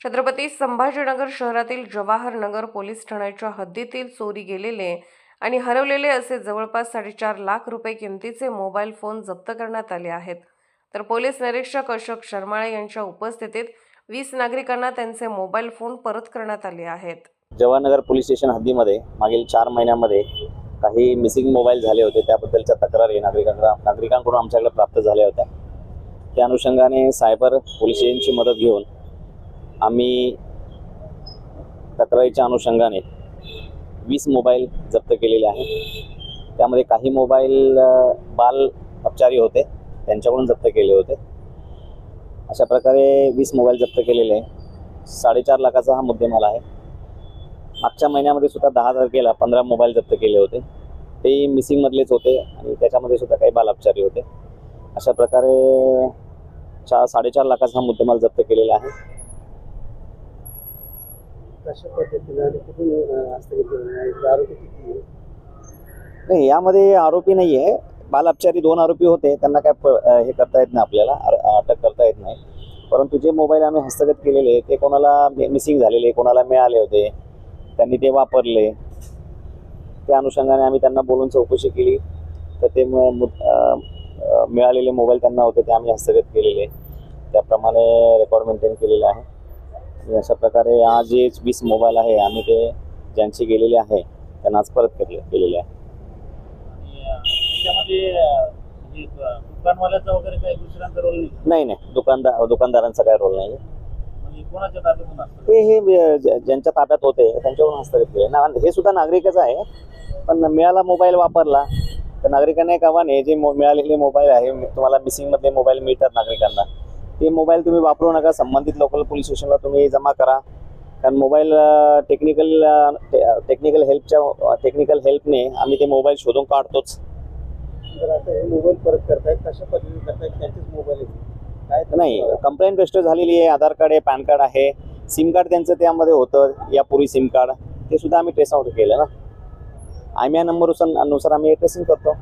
छत्रपती संभाजीनगर शहरातील जवाहर नगर पोलीस ठाण्याच्या हद्दीतील चोरी गेलेले आणि हरवलेले असे जवळपास साडेचार लाख रुपये किमतीचे मोबाईल फोन जप्त करण्यात आले आहेत. तर पोलीस निरीक्षक अशोक शर्माळे यांच्या उपस्थितीत वीस नागरिकांना त्यांचे मोबाईल फोन परत करण्यात आले आहेत. जवाहरनगर पोलीस स्टेशन हद्दीमध्ये मागील चार महिन्यामध्ये काही मिसिंग मोबाईल झाले होते. त्याबद्दलच्या तक्रारी नागरिकांना नागरिकांकडून आमच्याकडे प्राप्त झाल्या होत्या. त्या अनुषंगाने सायबर पोलीस स्टेशनची मदत घेऊन आम्ही तक्रारीच्या अनुषंगाने वीस मोबाईल जप्त केलेले आहेत. त्यामध्ये काही मोबाईल बाल अपचारी होते. त्यांच्याकडून जप्त केले होते. अशा प्रकारे वीस मोबाईल जप्त केलेले आहे साडेचार लाखाचा हा मुद्देमाल आहे. मागच्या महिन्यामध्ये सुद्धा दहा तारखेला पंधरा मोबाईल जप्त केले होते. ते मिसिंगमधलेच होते आणि त्याच्यामध्ये सुद्धा काही बालअपचारी होते. अशा प्रकारे चार साडेचार लाखाचा हा मुद्देमाल जप्त केलेला आहे. कशा पद्धतीने आणि कुठून हस्तगत केलं आरोपी किती आहे? नाही यामध्ये आरोपी नाही आहे. बालअपचारी दोन आरोपी होते. त्यांना काय प- अं, हे करता येत नाही आपल्याला अर- अटक करता येत नाही. परंतु जे मोबाईल आम्ही हस्तगत केलेले ते कोणाला मिसिंग झालेले कोणाला मिळाले होते त्यांनी ते वापरले. त्या अनुषंगाने आम्ही त्यांना बोलून चौकशी केली. तर ते म- मु- अं, अं, मिळालेले मोबाईल त्यांना होते ते आम्ही हस्तगत केलेले. त्याप्रमाणे रेकॉर्ड मेंटेन केलेलं आहे. अशा प्रकारे आज जे वीस मोबाईल आहे आम्ही ते ज्यांचे गेलेले आहे त्यांना आज परत केले केलेले आहे. त्याच्यामध्ये म्हणजे दुकानवाल्याचा वगैरे काही दुसऱ्यांचा रोल नाही? नाही दुकानदार दुकानदारांचा काय रोल नाही. म्हणजे ते हे ज्यांच्या ताब्यात होते त्यांच्याकडून हस्तगत केले. ना हे सुद्धा नागरिकच आहे. पण मिळाला मोबाईल वापरला तर नागरिकांना एक आव्हान आहे जे मो- मिळालेले मोबाईल आहे तुम्हाला मिसिंग मधले मोबाईल मिळतात नागरिकांना. ते मोबाईल तुम्ही वापरू नका. संबंधित लोकल पोलीस स्टेशनला तुम्ही जमा करा. कारण मोबाईल टेक्निकल टेक्निकल हेल्पच्या टेक्निकल हेल्पने आम्ही ते मोबाईल शोधून काढतोच. हे मोबाईल परत करतायत कशा पद्धतीने करतायत? त्यांचेच मोबाईल काय नाही कंप्लेंट रजिस्टर झालेली आहे. आधार कार्ड आहे पॅन कार्ड आहे. सिम कार्ड त्यांचं त्यामध्ये होतं. यापूर्वी सिम कार्ड. ते सुद्धा आम्ही ट्रेस आउट केलं ना. आय एम आय नंबरनुसार आम्ही ट्रेसिंग करतो.